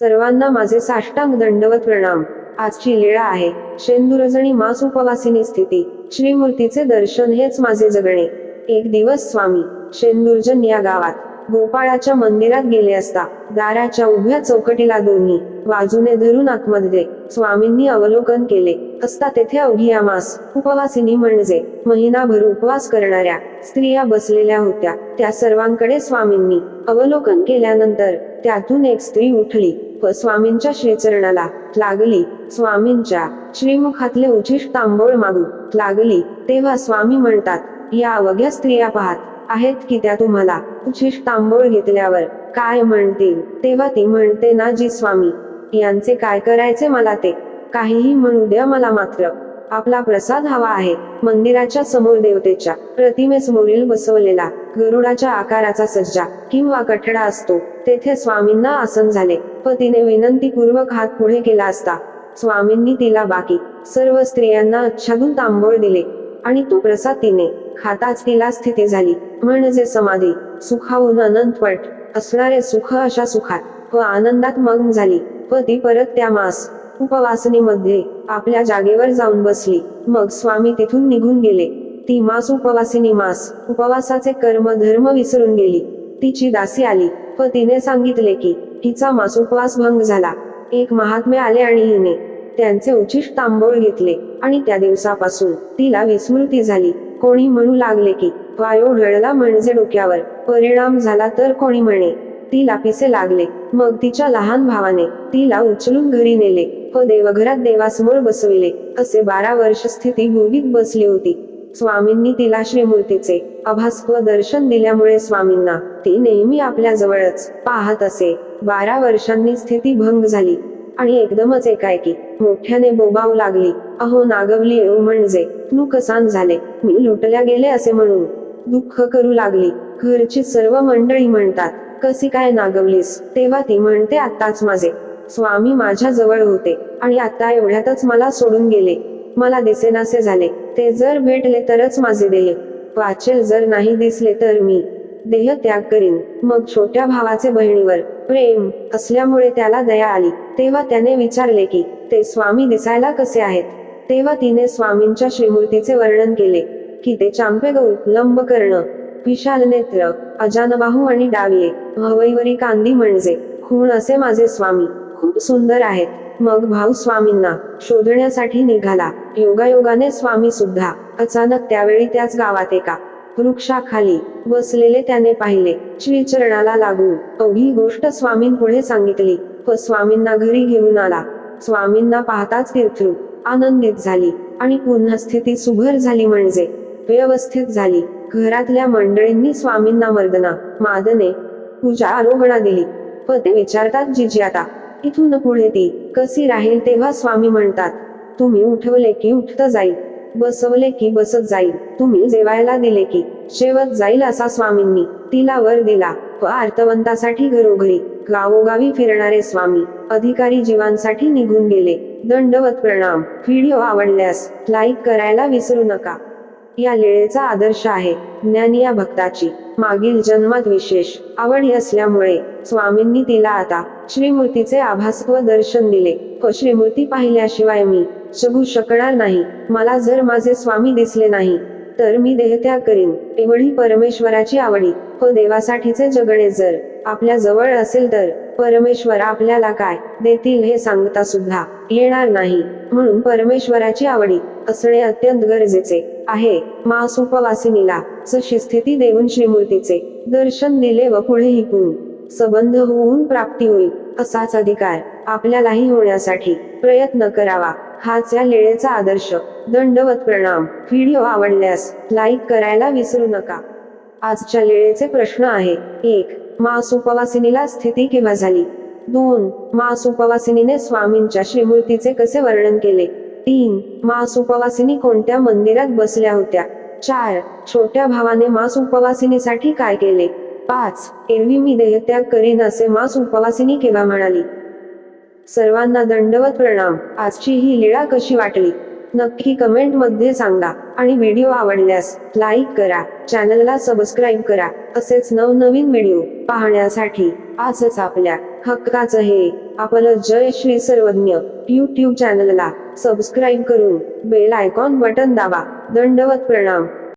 सर्वांना माझे साष्टांग दंडवत प्रणाम. आजची लीळा आहे. शेंदुरजणी मास उपवासिनी स्थिती. श्रीमूर्तीचे दर्शन हेच माझे जगणे. एक दिवस स्वामी शेंदुर्जन या गावात. गोपाळाच्या मंदिरात गेले असता दाराच्या उभ्या चौकटीला दोन्ही बाजूने धरून आतमध्ये स्वामींनी अवलोकन केले. असता तेथे अवघी मास उपवासिनी म्हणजे महिनाभर उपवास करणाऱ्या स्त्रिया बसलेल्या होत्या. त्या सर्वांकडे स्वामींनी अवलोकन केल्यानंतर त्यातून एक स्त्री उठली. व स्वामींच्या श्रीचरणाला लागली. स्वामींच्या श्रीमुखातले उचिष्ट तांबोळ मागू लागली. तेव्हा स्वामी म्हणतात या अवघ्या स्त्रिया पाहात आहेत की त्या तुम्हाला उचिष्ट तांबोळ घेतल्यावर काय म्हणतील? तेव्हा ती म्हणते ना जी स्वामी यांचे काय करायचे मला ते? काहीही म्हणू द्या मला मात्र. आपला प्रसाद हवा आहे. मंदिराच्या समोर देवतेच्या प्रतिमेसमोरील बसवलेला गरुडाच्या आकाराचा सज्जा किंवा कठडा असतो. तेथे स्वामींना आसन झाले. व तिने विनंतीपूर्वक हात पुढे केला असता स्वामींनी तिला बाकी सर्व स्त्रियांना अच्छादून तांबोळ दिले आणि तो प्रसाद तिने खाताच तिला स्थिती झाली. म्हणजे समाधी सुखाहून अनंतपट असणारे सुख अशा सुखात व आनंदात मग्न झाली. व ती परत त्या मास उपवासनीमध्ये आपल्या जागेवर जाऊन बसली. मग स्वामी तिथून निघून गेले. ती मास उपवासिनी मास उपवासाचे कर्म धर्म विसरून गेली. तिची दासी आली व तिने सांगितले की तिचा मास उपवास भंग झाला. एक महात्मे आले आणि हिने त्यांचे उचिष्ट तांबोळ घेतले आणि त्या दिवसापासून तिला विस्मृती झाली. कोणी म्हणू लागले की वायो ढळला म्हणजे डोक्यावर परिणाम झाला तर कोणी म्हणे. तिला पिसे लागले. मग तिच्या लहान भावाने तिला उचलून घरी नेले व देवघरात देवासमोर बसविले. असे बारा वर्ष स्थिती भूगीत बसली होती. स्वामींनी तिला श्रीमूर्तीचे अभास्व दर्शन दिल्यामुळे स्वामींना ती नेहमी आपल्या जवळच पाहत असे. बारा वर्षांनी स्थिती भंग झाली आणि एकदमच एकाएकी मोठ्याने बोबावू लागली. अहो नागवली येऊ म्हणजे नुकसान झाले. मी लुटल्या गेले असे म्हणून दुःख करू लागली. घरची सर्व मंडळी म्हणतात कशी काय नागवलीस? तेव्हा ती म्हणते आत्ताच माझे. स्वामी माझ्या जवळ होते आणि आता एवढ्यातच मला सोडून गेले. मला दिसेनासे झाले. ते जर भेटले तरच माझे देह. वाचेल जर नाही दिसले तर मी देह त्याग करीन. मग छोट्या भावाचे बहिणीवर प्रेम असल्यामुळे त्याला दया आली. तेव्हा त्याने विचारले की ते स्वामी दिसायला कसे आहेत? तेव्हा तिने स्वामींच्या श्रीमूर्तीचे वर्णन केले की ते चांपे गौ लंब कर्ण विशाल नेत्र अजानबाहू आणि डाविये हवईवरी कांदी म्हणजे खूण असे माझे स्वामी खूप सुंदर आहेत. मग भाऊ स्वामींना शोधण्यासाठी निघाला. योगायोगाने स्वामी सुद्धा अचानक त्यावेळी त्याच गावात एका वृक्षाखाली बसलेले त्याने पाहिले. श्रीचरणाला लागून अवघी गोष्ट स्वामींपुढे सांगितली. व स्वामींना घरी घेऊन आला. स्वामींना पाहताच तीर्थरू आनंदित झाली आणि पुन्हा स्थिती सुभर झाली म्हणजे व्यवस्थित झाली. घरातल्या मंडळींनी स्वामींना मर्दना मादने पूजा आरोगणा दिली. व ते विचारतात जिजी आता इथून पुढे ती कशी राहील तेव्हा स्वामी म्हणतात तुम्ही उठवले की उठत जाईल बसवले की बसत जाईल तुम्ही जेवायला दिले की शेवत जाईल असा स्वामींनी तिला वर दिला. व आर्तवंतासाठी घरोघरी गावोगावी फिरणारे स्वामी अधिकारी जीवांसाठी निघून गेले. दंडवत प्रणाम. व्हिडिओ आवडल्यास लाईक करायला विसरू नका. या लीळेचा आदर्श आहे ज्ञानी या भक्ताची. मागील जन्मात विशेष आवडी असल्यामुळे स्वामींनी तिला आता श्रीमूर्तीचे आभासत्व दर्शन दिले. श्रीमूर्ती पाहिल्याशिवाय मी जगू शकणार नाही. मला जर माझे स्वामी दिसले नाही तर मी देहत्याग करीन. एवढी परमेश्वराची आवडी. हो देवासाठीचे जगणे जर आपल्या जवळ असेल तर परमेश्वर आपल्याला काय देतील हे सांगता सुद्धा येणार नाही. म्हणून परमेश्वराची आवडी असणे अत्यंत गरजेचे. आहे. मास उपवासिनीला जशी स्थिती देऊन श्रीमूर्तीचे दर्शन दिले व पुढे हिकून संबंध होऊन प्राप्ती होईल असाच अधिकार आपल्यालाही होण्यासाठी प्रयत्न करावा. हाच या लेळेचा आदर्श दंडवत प्रणाम. व्हिडिओ आवडल्यास लाईक करायला विसरू नका. आजच्या लेळेचे प्रश्न आहे. एक मास उपवासिनीला स्थिती केव्हा झाली? दोन मास उपवासिनीने स्वामींच्या श्रीमूर्तीचे कसे वर्णन केले? तीन. मास उपवासिनी कोणत्या मंदिरात बसल्या होत्या? चार. छोट्या भावाने मास उपवासिनीसाठी काय केले? पाच. एरवी मी देहत्याग करीन असे मास उपवासिनी केव्हा म्हणाली? सर्वांना दंडवत प्रणाम. आजची ही लीळा कशी वाटली? नक्की कमेंटमध्ये सांगा. आणि व्हिडिओ आवडल्यास लाईक करा. चॅनलला सबस्क्राईब करा. असेच नवनवीन व्हिडिओ पाहण्यासाठी आजच आपल्या हक्काचं हे आपलं जय श्री सर्वज्ञ. यूट्यूब चॅनलला सबस्क्राईब करून बेल आयकॉन बटन दाबा. दंडवत प्रणाम.